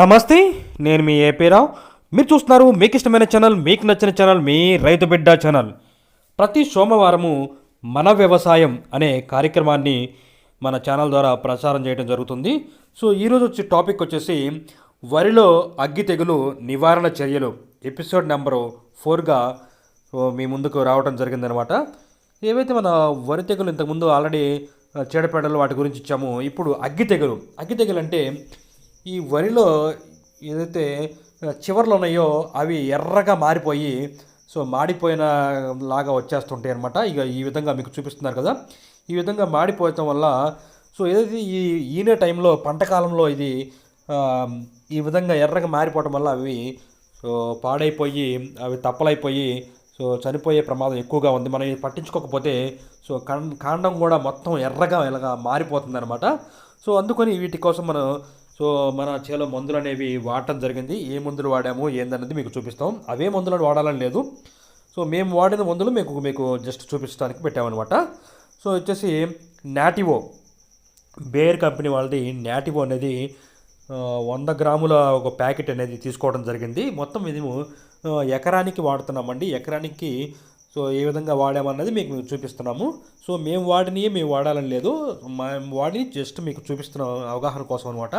నమస్తే నేను మీ ఏపీ రావు. మీరు చూస్తున్నారు మీకు ఇష్టమైన ఛానల్ మీకు నచ్చిన ఛానల్ మీ రైతు బిడ్డ ఛానల్. ప్రతి సోమవారము మన వ్యవసాయం అనే కార్యక్రమాన్ని మన ఛానల్ ద్వారా ప్రసారం చేయడం జరుగుతుంది. సో ఈరోజు వచ్చే టాపిక్ వచ్చేసి వరిలో అగ్గి తెగులు నివారణ చర్యలు. ఎపిసోడ్ నెంబరు ఫోర్గా మీ ముందుకు రావడం జరిగిందనమాట. ఏవైతే మన వరి తెగులు ఇంతకుముందు ఆల్రెడీ చీడపేడలు వాటి గురించి ఇచ్చాము ఇప్పుడు అగ్గి తెగులు. అగ్గి తెగులు అంటే ఈ వరిలో ఏదైతే చివర్లు ఉన్నాయో అవి ఎర్రగా మారిపోయి సో మాడిపోయిన లాగా వచ్చేస్తుంటాయి అనమాట ఇక ఈ విధంగా మీకు చూపిస్తున్నారు కదా. ఈ విధంగా మాడిపోవటం వల్ల సో ఏదైతే ఈ ఈనే టైంలో పంట కాలంలో ఇది ఈ విధంగా ఎర్రగా మారిపోవటం వల్ల అవి సో పాడైపోయి అవి తప్పలైపోయి సో చనిపోయే ప్రమాదం ఎక్కువగా ఉంది. మనం ఇది పట్టించుకోకపోతే సో కాండం కూడా మొత్తం ఎర్రగా ఇలాగా మారిపోతుంది అనమాట సో అందుకని వీటి కోసం మనం సో మన చేలో మందులు అనేవి వాడటం జరిగింది. ఏ మందులు వాడాము ఏందనేది మీకు చూపిస్తాం. అవే మందులను వాడాలని లేదు. సో మేము వాడిన మందులు మీకు మీకు జస్ట్ చూపించడానికి పెట్టామన్నమాట. సో వచ్చేసి నాటివో బేర్ కంపెనీ వాళ్ళది నాటివో అనేది వంద గ్రాముల ఒక ప్యాకెట్ అనేది తీసుకోవడం జరిగింది. మొత్తం మేము ఎకరానికి వాడుతున్నామండి. ఎకరానికి సో ఏ విధంగా వాడామన్నది మీకు చూపిస్తున్నాము. సో మేము వాడినవి మేము వాడాలని లేదు. మేము వాడిని జస్ట్ మీకు చూపిస్తున్న అవగాహన కోసం అనమాట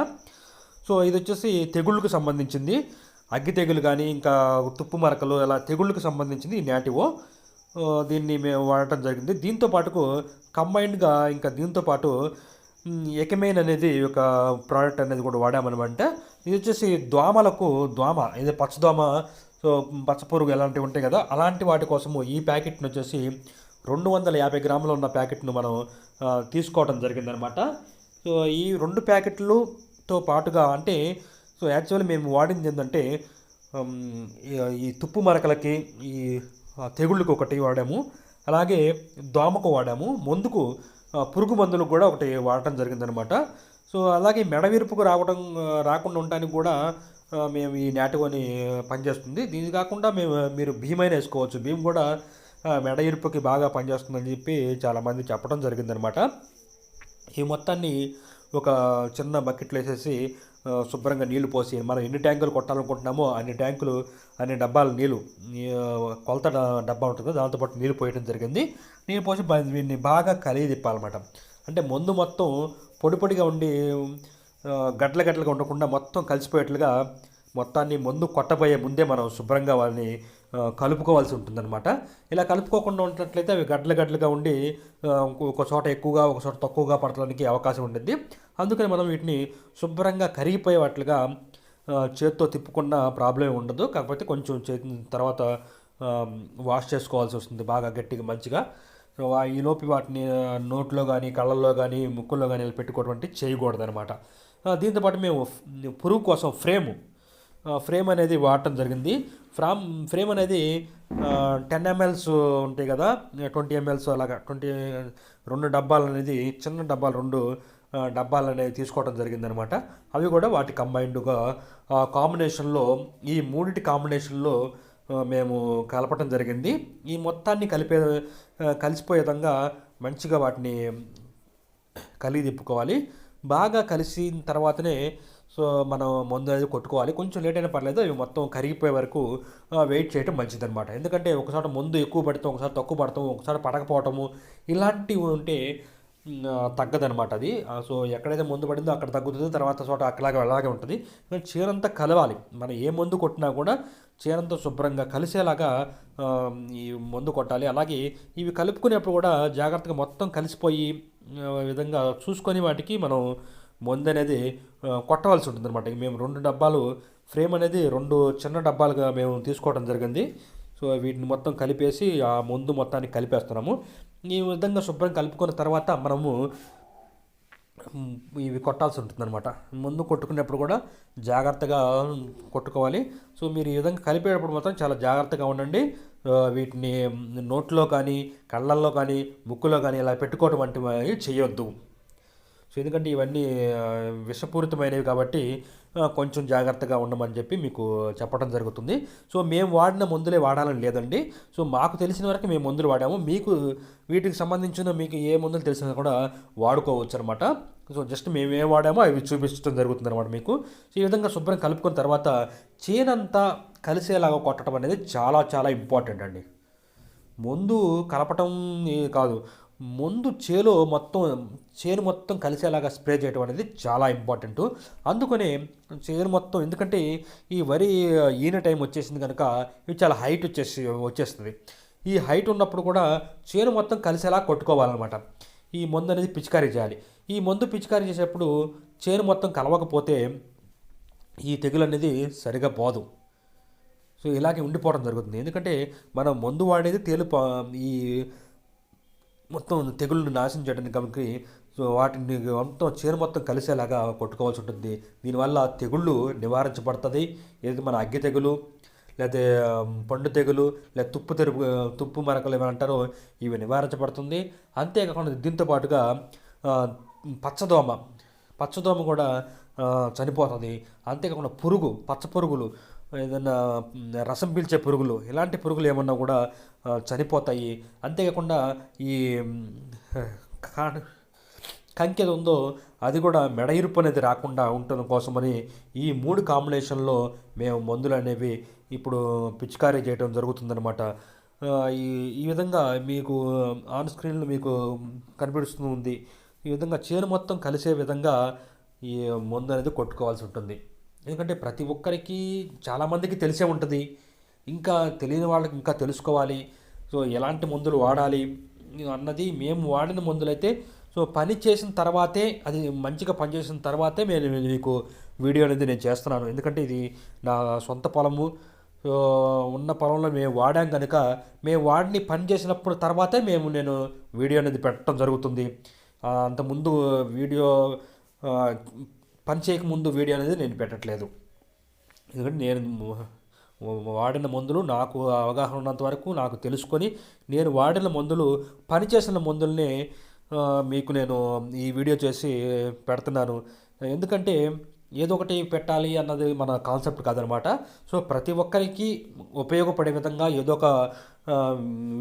సో ఇది వచ్చేసి తెగుళ్ళకు సంబంధించింది. అగ్గి తెగులు కానీ ఇంకా తుప్పు మరకలు ఇలా తెగుళ్ళకు సంబంధించింది ఈ నాటివో దీన్ని మేము వాడటం జరిగింది. దీంతో పాటుకు కంబైన్డ్గా ఇంకా దీంతో పాటు ఎకమైన్ అనేది ఒక ప్రోడక్ట్ అనేది కూడా వాడామనమాట ఇది వచ్చేసి దోమలకు దోమ ఇది పచ్చదోమ సో పచ్చపురుగు ఎలాంటివి ఉంటాయి కదా అలాంటి వాటి కోసము ఈ ప్యాకెట్ని వచ్చేసి రెండు వందల యాభై గ్రాములు ఉన్న ప్యాకెట్ను మనం తీసుకోవడం జరిగిందనమాట సో ఈ రెండు ప్యాకెట్లు తో పాటుగా అంటే సో యాక్చువల్లీ మేము వాడింది ఏంటంటే ఈ- తుప్పు మరకలకి ఈ తెగుళ్ళకి తెగుళ్ళకు ఒకటి వాడాము. అలాగే దోమకు వాడాము. ముందుకు పురుగు మందులకు కూడా ఒకటి వాడటం జరిగిందనమాట. సో అలాగే మెడవిరుపుకు రావడం రాకుండా ఉండడానికి కూడా మేము ఈ నాటుకొని పనిచేస్తుంది. దీని కాకుండా మేము మీరు భీమైనా వేసుకోవచ్చు. భీమ్ కూడా మెడ ఇరుపుకి బాగా పనిచేస్తుందని చెప్పి చాలామంది చెప్పడం జరిగిందనమాట. ఈ మొత్తాన్ని ఒక చిన్న బకెట్లో వేసేసి శుభ్రంగా నీళ్ళు పోసి మనం ఎన్ని ట్యాంకులు కొట్టాలనుకుంటున్నామో అన్ని ట్యాంకులు అన్ని డబ్బాల నీళ్ళు కొలత డబ్బా ఉంటుంది. దాంతోపాటు నీళ్ళు పోయడం జరిగింది. నీళ్ళు పోసి దీన్ని బాగా కలిగి తిప్పాలన్నమాట. అంటే మందు మొత్తం పొడి పొడిగా ఉండి గడ్డల గడ్ల గడ్డలుగా ఉండకుండా మొత్తం కలిసిపోయేట్లుగా మొత్తాన్ని మందు కొట్టబోయే ముందే మనం శుభ్రంగా వాళ్ళని కలుపుకోవాల్సి ఉంటుందన్నమాట. ఇలా కలుపుకోకుండా ఉన్నట్లయితే అవి గడ్డలు గడ్డలుగా ఉండి ఒక చోట ఎక్కువగా ఒక చోట తక్కువగా పడటానికి అవకాశం ఉంటుంది అందుకని మనం వీటిని శుభ్రంగా కరిగిపోయేవాట్లుగా ఆ, చేత్తో తిప్పుకున్న ప్రాబ్లం ఉండదు. కాకపోతే కొంచెం చేతి తర్వాత వాష్ చేసుకోవాల్సి వస్తుంది బాగా గట్టిగా మంచిగా. ఈ లోపి వాటిని నోట్లో కానీ కళ్ళల్లో కానీ ముక్కుల్లో కానీ పెట్టుకోవడం చేయకూడదు అనమాట దీంతోపాటు మేము పురుగు కోసం ఫ్రేము ఫ్రేమ్ అనేది వాడటం జరిగింది. ఫ్రామ్ ఫ్రేమ్ అనేది టెన్ ఎంఎల్స్ ఉంటాయి కదా ట్వంటీ ఎంఎల్స్ అలాగా ట్వంటీ రెండు డబ్బాలు అనేది చిన్న డబ్బాలు రెండు డబ్బాలు అనేవి తీసుకోవడం జరిగిందనమాట. అవి కూడా వాటి కంబైన్డ్గా కాంబినేషన్లో ఈ మూడిటి కాంబినేషన్లో మేము కలపటం జరిగింది. ఈ మొత్తాన్ని కలిపే కలిసిపోయే విధంగా మంచిగా వాటిని కలిగి తిప్పుకోవాలి బాగా కలిసిన తర్వాతనే సో మనం మందు అనేది కొట్టుకోవాలి. కొంచెం లేట్ అయినా పర్లేదు అవి మొత్తం కరిగిపోయే వరకు వెయిట్ చేయడం మంచిదనమాట. ఎందుకంటే ఒకసారి మందు ఎక్కువ పడతాం ఒకసారి తక్కువ పడతాం ఒకసారి పడకపోవటము ఇలాంటివి ఉంటే తగ్గదనమాట అది. సో ఎక్కడైతే మందు పడిందో అక్కడ తగ్గుతుందో తర్వాత చోట అక్కలాగే అలాగే ఉంటుంది. కానీ చీరంతా కలవాలి. మనం ఏ మందు కొట్టినా కూడా చీరంతా శుభ్రంగా కలిసేలాగా ఈ మందు కొట్టాలి. అలాగే ఇవి కలుపుకునేప్పుడు కూడా జాగ్రత్తగా మొత్తం కలిసిపోయి విధంగా చూసుకొని వాటికి మనం మందు అనేది కొట్టవలసి ఉంటుంది అనమాట మేము రెండు డబ్బాలు ఫ్రేమ్ అనేది రెండు చిన్న డబ్బాలుగా మేము తీసుకోవడం జరిగింది. సో వీటిని మొత్తం కలిపేసి ఆ ముందు మొత్తాన్ని కలిపేస్తున్నాము. ఈ విధంగా శుభ్రం కలుపుకున్న తర్వాత మనము ఇవి కొట్టాల్సి ఉంటుందన్నమాట. ముందు కొట్టుకునేప్పుడు కూడా జాగ్రత్తగా కొట్టుకోవాలి. సో మీరు ఈ విధంగా కలిపేటప్పుడు మాత్రం చాలా జాగ్రత్తగా ఉండండి. వీటిని నోట్లో కానీ కళ్ళల్లో కానీ ముక్కులో కానీ ఇలా పెట్టుకోవటం వంటివి చేయొద్దు. సో ఎందుకంటే ఇవన్నీ విషపూరితమైనవి కాబట్టి కొంచెం జాగ్రత్తగా ఉండమని చెప్పి మీకు చెప్పడం జరుగుతుంది. సో మేము వాడిన మందులే వాడాలని లేదండి. సో మాకు తెలిసిన వరకు మేము మందులు వాడాము. మీకు వీటికి సంబంధించిన మీకు ఏ మందులు తెలిసినా కూడా వాడుకోవచ్చు అనమాట సో జస్ట్ మేము ఏం వాడామో అవి చూపించడం జరుగుతుంది అనమాట మీకు. సో ఈ విధంగా శుభ్రం కలుపుకున్న తర్వాత చేనంతా కలిసేలాగా కొట్టడం అనేది చాలా చాలా ఇంపార్టెంట్ అండి. ముందు కలపటం కాదు. ముందు చేలో మొత్తం చేను మొత్తం కలిసేలాగా స్ప్రే చేయడం అనేది చాలా ఇంపార్టెంట్ అందుకనే చేను మొత్తం ఎందుకంటే ఈ వరి ఈన టైం వచ్చేసింది కనుక ఇది చాలా హైట్ వచ్చేసి వచ్చేస్తుంది. ఈ హైట్ ఉన్నప్పుడు కూడా చేను మొత్తం కలిసేలా కొట్టుకోవాలన్నమాట. ఈ మందు అనేది పిచికారీ చేయాలి. ఈ మందు పిచికారీ చేసేటప్పుడు చేను మొత్తం కలవకపోతే ఈ తెగులు అనేది సరిగా పోదు. సో ఇలాగే ఉండిపోవడం జరుగుతుంది. ఎందుకంటే మనం మందు వాడేది తేలు ఈ మొత్తం తెగుళ్ళను నాశనం చేయడానికి కనుక వాటిని మొత్తం చీర మొత్తం కలిసేలాగా కొట్టుకోవాల్సి ఉంటుంది. దీనివల్ల తెగుళ్ళు నివారించబడుతుంది. ఏదైతే మన అగ్గి తెగులు లేకపోతే పండు తెగులు లేదా తుప్పు తెరుపు తుప్పు మరకలు ఏమంటారో ఇవి నివారించబడుతుంది. అంతేకాకుండా దీంతో పాటుగా పచ్చదోమ పచ్చదోమ కూడా చనిపోతుంది. అంతేకాకుండా పురుగు పచ్చ పురుగులు ఏదైనా రసం పీల్చే పురుగులు ఇలాంటి పురుగులు ఏమన్నా కూడా చనిపోతాయి. అంతేకాకుండా ఈ మ్, ఉందో అది కూడా మెడ ఇరుపు అనేది రాకుండా ఉండటం కోసమని ఈ మూడు కాంబినేషన్లో మేము మందులు అనేవి ఇప్పుడు పిచికారీ చేయడం జరుగుతుందన్నమాట. ఈ ఈ విధంగా మీకు ఆన్ స్క్రీన్లో మీకు కనిపిస్తూ ఉంది ఈ విధంగా చేను మొత్తం కలిసే విధంగా ఈ మందు అనేది కొట్టుకోవాల్సి ఉంటుంది. ఎందుకంటే ప్రతి ఒక్కరికి చాలామందికి తెలిసే ఉంటుంది. ఇంకా తెలియని వాళ్ళకి ఇంకా తెలుసుకోవాలి. సో ఎలాంటి మందులు వాడాలి? అన్నది మేము వాడిన మందులైతే సో పని చేసిన తర్వాతే అది మంచిగా పనిచేసిన తర్వాతే నేను మీకు వీడియో అనేది నేను చేస్తున్నాను. ఎందుకంటే ఇది నా సొంత పొలము. సో ఉన్న పొలంలో మేము వాడాం కనుక మేము వాడిని పని చేసినప్పుడు తర్వాతే మేము నేను వీడియో అనేది పెట్టడం జరుగుతుంది. అంత అంతకుముందు వీడియో పని చేయకముందు వీడియో అనేది నేను పెట్టట్లేదు. ఎందుకంటే నేను వాడిన మందులు నాకు అవగాహన ఉన్నంత వరకు నాకు తెలుసుకొని నేను వాడిన మందులు పనిచేసిన మందుల్ని మీకు నేను ఈ వీడియో చేసి పెడుతున్నాను. ఎందుకంటే ఏదో ఒకటి పెట్టాలి అన్నది మన కాన్సెప్ట్ కాదనమాట. సో ప్రతి ఒక్కరికి ఉపయోగపడే విధంగా ఏదో ఒక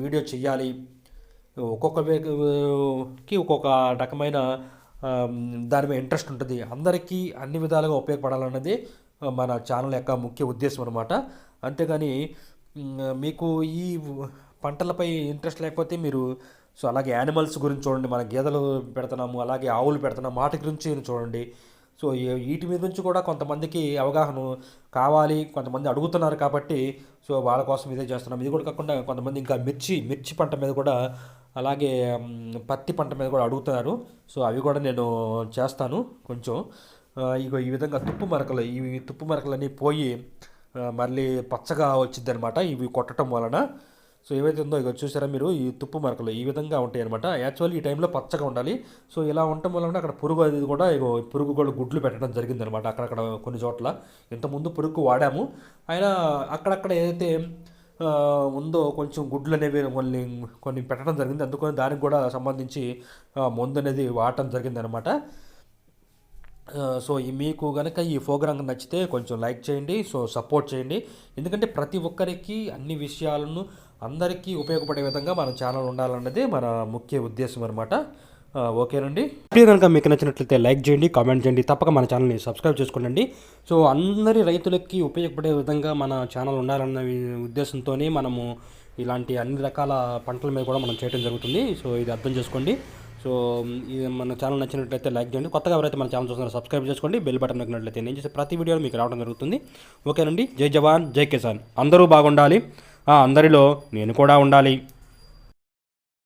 వీడియో చేయాలి ఒక్కొక్క కి ఒక్కొక్క రకమైన దాని మీద ఇంట్రెస్ట్ ఉంటుంది. అందరికీ అన్ని విధాలుగా ఉపయోగపడాలన్నది మన ఛానల్ యొక్క ముఖ్య ఉద్దేశం అనమాట అంతేగాని మీకు ఈ పంటలపై ఇంట్రెస్ట్ లేకపోతే మీరు సో అలాగే యానిమల్స్ గురించి చూడండి మన గేదెలు పెడుతున్నాము అలాగే ఆవులు పెడుతున్నాము వాటి గురించి చూడండి. సో వీటి మీద నుంచి కూడా కొంతమందికి అవగాహన కావాలి కొంతమంది అడుగుతున్నారు కాబట్టి సో వాళ్ళ కోసం ఇదే చేస్తున్నాం. ఇది కూడా కాకుండా కొంతమంది ఇంకా మిర్చి మిర్చి పంట మీద కూడా అలాగే పత్తి పంట మీద కూడా అడుగుతున్నారు. సో అవి కూడా నేను చేస్తాను కొంచెం. ఇగో ఈ విధంగా తుప్పు మరకలు ఇవి తుప్పు మరకలన్నీ పోయి మళ్ళీ పచ్చగా వచ్చింది అనమాట ఇవి కొట్టడం వలన. సో ఏవైతే ఉందో ఇక చూసారా మీరు ఈ తుప్పు మరకలు ఈ విధంగా ఉంటాయి అనమాట యాక్చువల్లీ ఈ టైంలో పచ్చగా ఉండాలి. సో ఇలా ఉండటం వలన అక్కడ పురుగు అది కూడా ఇగో పురుగు కూడా గుడ్లు పెట్టడం జరిగింది అనమాట అక్కడక్కడ కొన్ని చోట్ల. ఇంతకుముందు పురుగు వాడాము. అయినా అక్కడక్కడ ఏదైతే ఉందో కొంచెం గుడ్లు అనేవి కొన్ని కొన్ని పెట్టడం జరిగింది. అందుకని దానికి కూడా సంబంధించి మందు అనేది వాడటం జరిగింది అనమాట సో ఈ మీకు కనుక ఈ ప్రోగ్రామ్ నచ్చితే కొంచెం లైక్ చేయండి సో సపోర్ట్ చేయండి. ఎందుకంటే ప్రతి ఒక్కరికి అన్ని విషయాలను అందరికీ ఉపయోగపడే విధంగా మన ఛానల్ ఉండాలన్నది మన ముఖ్య ఉద్దేశం అనమాట ఓకేనండి. వీడియో కనుక మీకు నచ్చినట్లయితే లైక్ చేయండి కామెంట్ చేయండి తప్పక మన ఛానల్ని సబ్స్క్రైబ్ చేసుకోండి సో అందరి రైతులకి ఉపయోగపడే విధంగా మన ఛానల్ ఉండాలన్న ఉద్దేశంతోనే మనము ఇలాంటి అన్ని రకాల పంటల మీద కూడా మనం చేయడం జరుగుతుంది. సో ఇది అర్థం చేసుకోండి. సో ఇది మన ఛానల్ నచ్చినట్లయితే లైక్ చేయండి. కొత్తగా ఎవరైతే మన ఛానల్ చూస్తున్నారో సబ్స్క్రైబ్ చేసుకోండి. బెల్ బటన్ నొక్కినట్లయితే నేను చేసే ప్రతి వీడియో మీకు రావడం జరుగుతుంది. ఓకేనండి. జై జవాన్ జై కిసాన్. అందరూ బాగుండాలి. అందరిలో నేను కూడా ఉండాలి.